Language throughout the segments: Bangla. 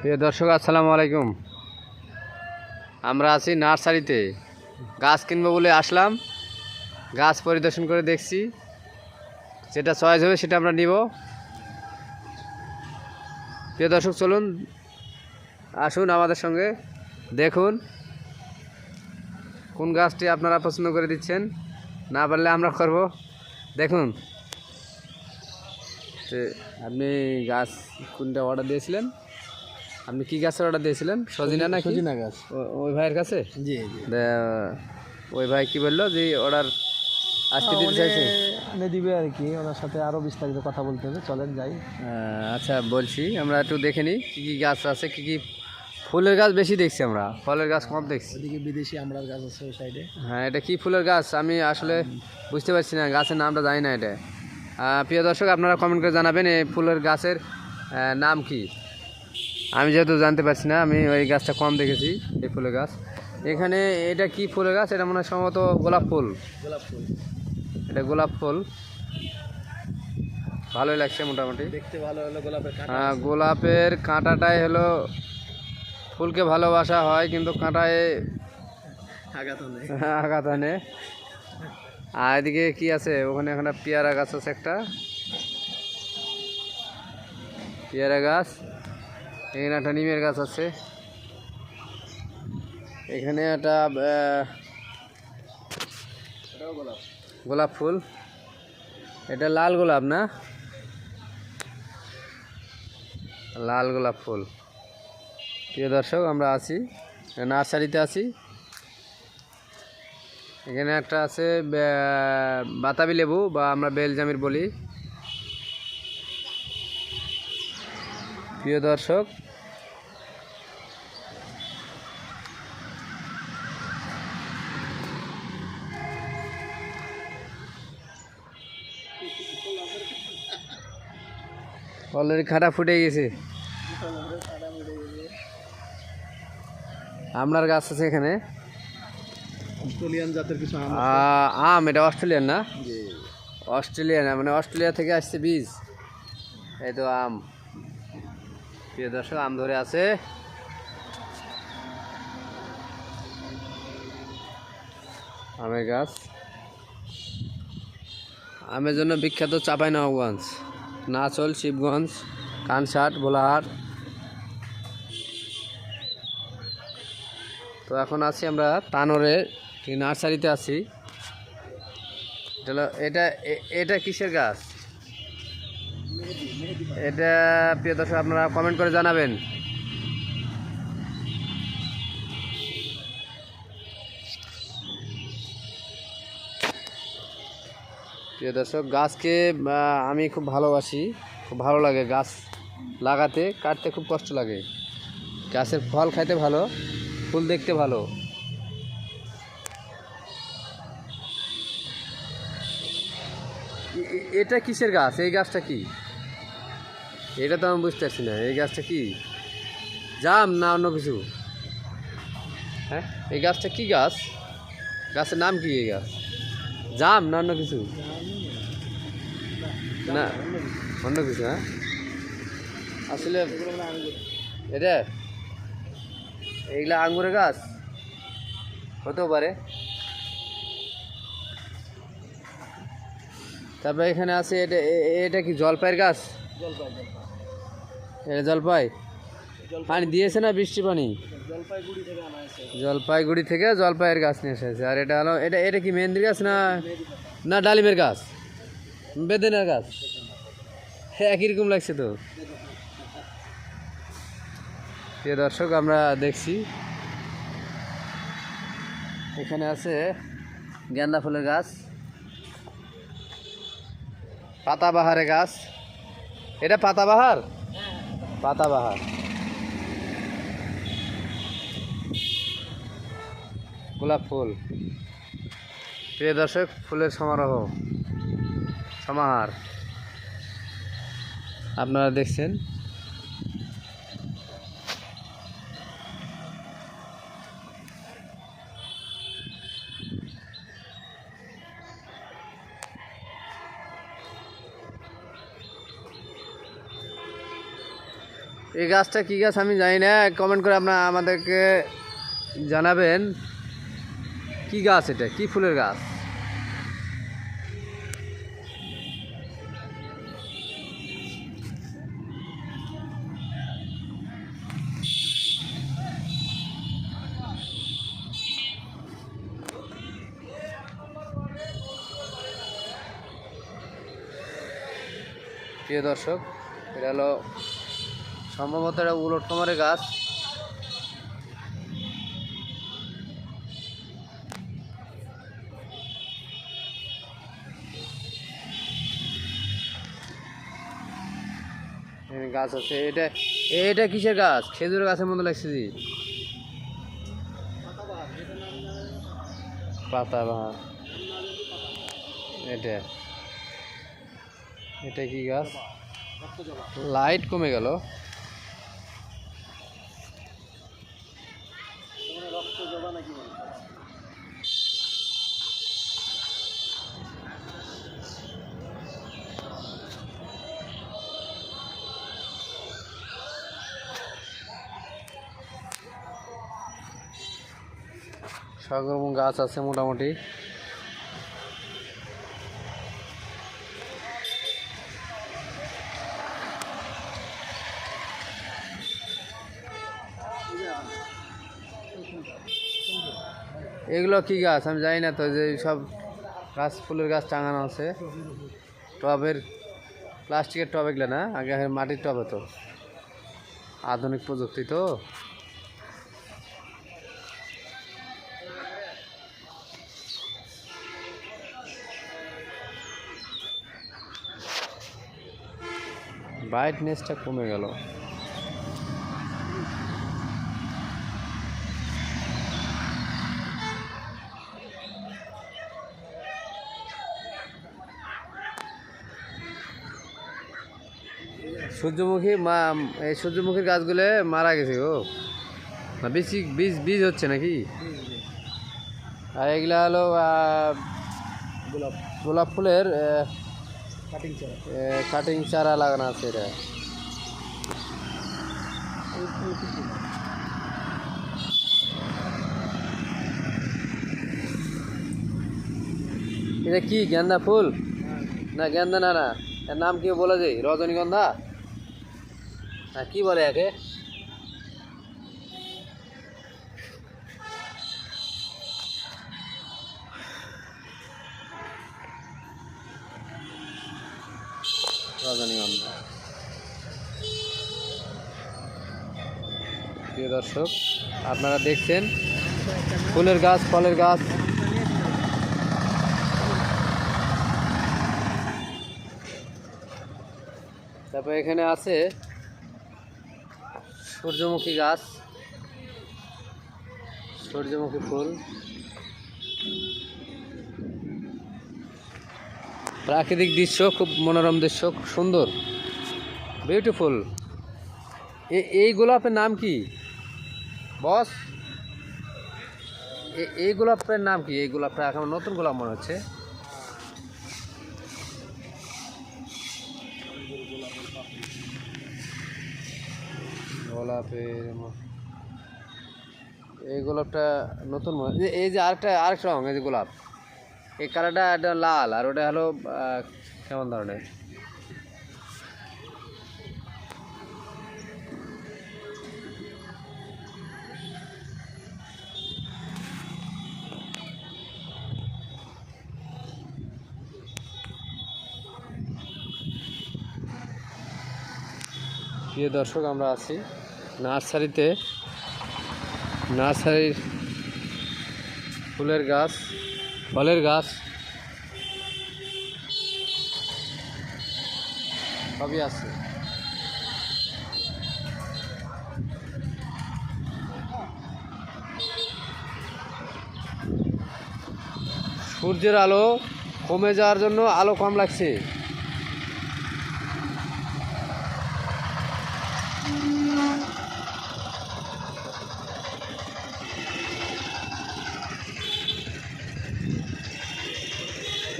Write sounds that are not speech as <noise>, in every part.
প্রিয় দর্শক, আসসালামু আলাইকুম। আমরা আছি নার্সারিতে। গাছ কিনবো বলে আসলাম। গাছ পরিদর্শন করে দেখছি। যেটা চয়েস হবে সেটা আমরা নিব। প্রিয় দর্শক, চলুন, আসুন আমাদের সঙ্গে। দেখুন, কোন গাছটি আপনারা পছন্দ করে দিচ্ছেন। না পারলে আমরা করব। দেখুন। আপনি গাছ কোনটা অর্ডার দিয়েছিলেন? আপনি কি গাছের অর্ডার দিয়েছিলেন? সজিনা না সজিনা গাছ। ওই ভাইয়ের কাছে? জি জি। ওই ভাই কি বলল যে অর্ডার আজকে দিতে চাইছে? এনে দিবে আর কি ওনার সাথে আরও বিস্তারিত কথা বলতে হবে চলেন যাই। আচ্ছা বলছি আমরা একটু দেখে নিই কী কী গাছ আছে কী কী ফুলের গাছ বেশি দেখছি আমরা ফলের গাছ কম দেখছি। ওদিকে বিদেশি আমড়ার গাছ আছে ওই সাইডে হ্যাঁ এটা কি ফুলের গাছ? আমি আসলে বুঝতে পারছি না গাছের নামটা জানি না এটা। প্রিয় দর্শক আপনারা কমেন্ট করে জানাবেন এই ফুলের গাছের নাম কি? আমি যেহেতু জানতে পারছি না আমি ওই গাছটা কম দেখেছি এই ফুলের গাছ। এখানে এটা কি ফুলের গাছ? এটা মনে হয় সম্ভবত গোলাপ ফুল। গোলাপ ফুল। এটা গোলাপ ফুল। ভালোই লাগছে মোটামুটি। দেখতে ভালো হলো গোলাপের আহ, গোলাপের কাঁটাটাই হলো ফুলকে ভালোবাসা হয় কিন্তু কাঁটায় আঘাত আনে <laughs> আর এদিকে কি আছে? ওখানে এখানে পেয়ারা গাছ আছে একটা। পেয়ারা গাছ। এখানে একটা নিমের গাছ আছে। এখানে একটা গোলাপ ফুল। এটা লাল গোলাপ না? লাল গোলাপ ফুল। প্রিয় দর্শক, আমরা আছি, নার্সারিতে আছি। এখানে একটা আছে বাতাবি লেবু বা আমরা বেলজামির বলি। প্রিয় দর্শক অলরেডি খাটা ফুটে গেছে। আপনার গাছ আছে এখানে। অস্ট্রেলিয়ান জাতের কিছু আম এটা অস্ট্রেলিয়ান না? অস্ট্রেলিয়ান মানে অস্ট্রেলিয়া থেকে আসছে বীজ। এই তো আম। প্রিয় দর্শক, আম ধরে আছে। আমের গাছ। আমের জন্য বিখ্যাত চাপাই নবাবগঞ্জ নাচল, শিবগঞ্জ কানসাট ভোলাহাট তো এখন আছি আমরা তানোরে, নার্সারিতে আছি। এটা এটা কিসের গাছ? এটা প্রিয় দর্শক, আপনারা কমেন্ট করে জানাবেন। প্রিয় দর্শক, গাছকে আমি খুব ভালোবাসি। খুব ভালো লাগে গাছ লাগাতে, কাটতে খুব কষ্ট লাগে। গাছের ফল খাইতে ভালো, ফুল দেখতে ভালো। এটা কিসের গাছ? এই গাছটা কি? এটা তো আমি বুঝতে পারছি না, এই গাছটা কি? জাম না অন্য কিছু? হ্যাঁ? এই গাছটা কি গাছ? গাছের নাম কি এই গাছ? জাম না অন্য কিছু? না, অন্য কিছু হ্যাঁ? আসলে এটা এইগুলা আঙ্গুরের গাছ? হতেও পারে। তারপরে এখানে আছে এটা এটা কি জলপাইয়ের গাছ? জলপাই। জলপাই? পানি দিয়েছে না বৃষ্টি পানি? জলপাইগুড়ি থেকে জলপাইয়ের গাছ নিয়ে এসেছে। আর এটা হলো এটা এটা কি মেহেন্দির গাছ না না ডালিমের গাছ? বেদেনার গাছ? হ্যাঁ একই রকম লাগছে তো। প্রিয় দর্শক আমরা দেখছি। এখানে আছে গেন্দা ফুলের গাছ। পাতাবাহারের গাছ। এটা পাতাবাহার? পাতাবাহার। গোলাপ ফুল। প্রিয় দর্শক ফুলের সমারোহ সমাহার। আপনারা দেখছেন এই গাছটা কী গাছ আমি জানি না কমেন্ট করে আপনার আমাদেরকে জানাবেন। কি গাছ এটা? কি ফুলের গাছ? প্রিয় দর্শক, এটা হলো সম্ভবত এটা উলট কমারের গাছ। গাছ আছে। এটা এটা কিসের গাছ? খেজুর গাছের মতো লাগছে জি। পাতা বাহার এটা। এটা কি গাছ? লাইট কমে গেল। সব গাছ আছে মোটামুটি। এগুলো কি গাছ? আমি জানি না তো যে সব গাছ, ফুলের গাছ টাঙানো আছে। টবের, প্লাস্টিকের টব এগুলো না? আগে মাটির টবে তো আধুনিক প্রযুক্তি তো। ব্রাইটনেসটা কমে গেল। সূর্যমুখী মা, এই সূর্যমুখীর গাছগুলো মারা গেছে ও না বেশি বীজ বীজ হচ্ছে নাকি? আর এগুলা হলো গোলাপ গোলাপ ফুলের কাটিং চারা। কাটিং চারা লাগানো আছে এটা কি, গেন্দা ফুল? না, গেন্দা না না। এর নাম কি বলে যে? রজনীগন্ধা? হ্যাঁ কি বলে একে? রজনীগন্ধা প্রিয় দর্শক, আপনারা দেখছেন ফুলের গাছ, ফলের গাছ। তারপর এখানে আছে সূর্যমুখী গাছ। সূর্যমুখী ফুল। প্রাকৃতিক দৃশ্য, খুব মনোরম দৃশ্য সুন্দর। বিউটিফুল এই গোলাপের নাম কি? বস এই গোলাপের নাম কি? এই গোলাপটা এখন নতুন গোলাপ মনে হচ্ছে। গোলাপের এই গোলাপটা নতুন মনে এই- এই যে আরেকটা আরেকটা রঙ এই যে গোলাপ। এই কালারটা একটা লাল, আর ওটা হলো কেমন ধরনের? প্রিয় দর্শক, আমরা আছি নার্সারিতে। নার্সারির ফুলের গাছ। ফলের গাছ। সবই আছে। সূর্যের আলো কমে যাওয়ার জন্য আলো কম লাগছে।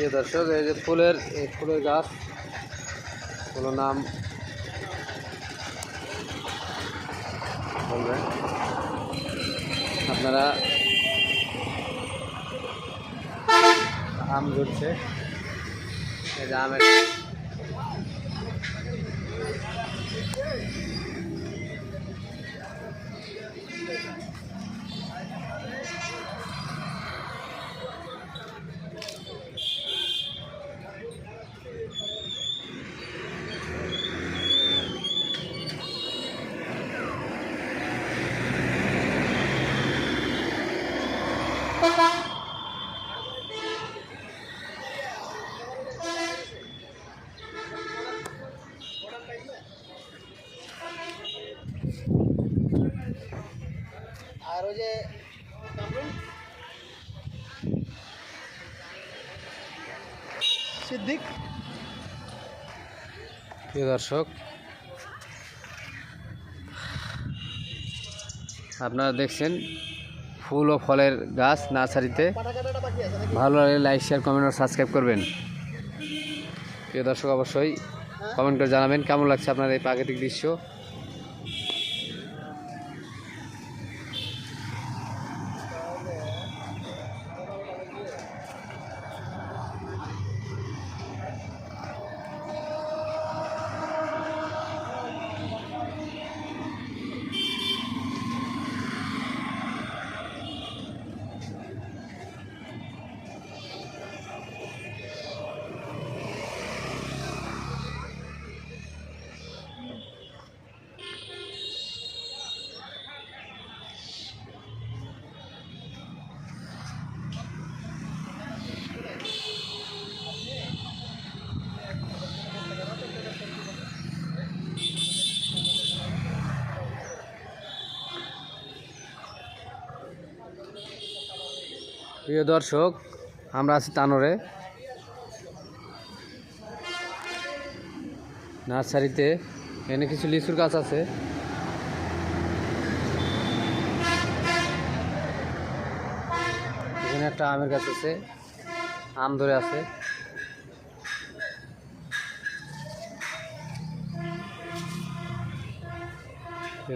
প্রিয় দর্শক, এই যে ফুলের, এই ফুলের গাছ কোনো নাম বলবেন আপনারা আম ধরছে। এই যে আমের সিদ্দিক প্রিয় দর্শক, আপনারা দেখছেন ফুল ও ফলের গাছ নার্সারিতে। ভালো লাগলে লাইক শেয়ার কমেন্ট ও সাবস্ক্রাইব করবেন। প্রিয় দর্শক, অবশ্যই কমেন্ট করে জানাবেন কেমন লাগছে আপনার এই প্রাকৃতিক দৃশ্য। প্রিয় দর্শক, আমরা আছি তানোরে। নার্সারিতে এখানে কিছু লিচুর গাছ আছে। এখানে একটা আমের গাছ আছে, আম ধরে আছে।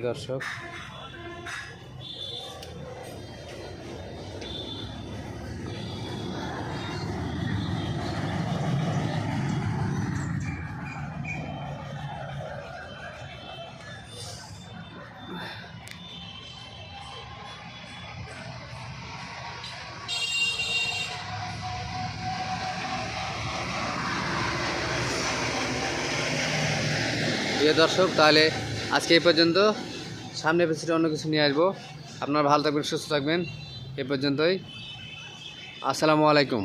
দর্শক প্রিয় দর্শক, তাহলে আজকে এই পর্যন্ত। সামনে এপিসোডে অন্য কিছু নিয়ে আসব। আপনারা ভালো থাকবেন, সুস্থ থাকবেন। এ পর্যন্তই। আসসালামু আলাইকুম।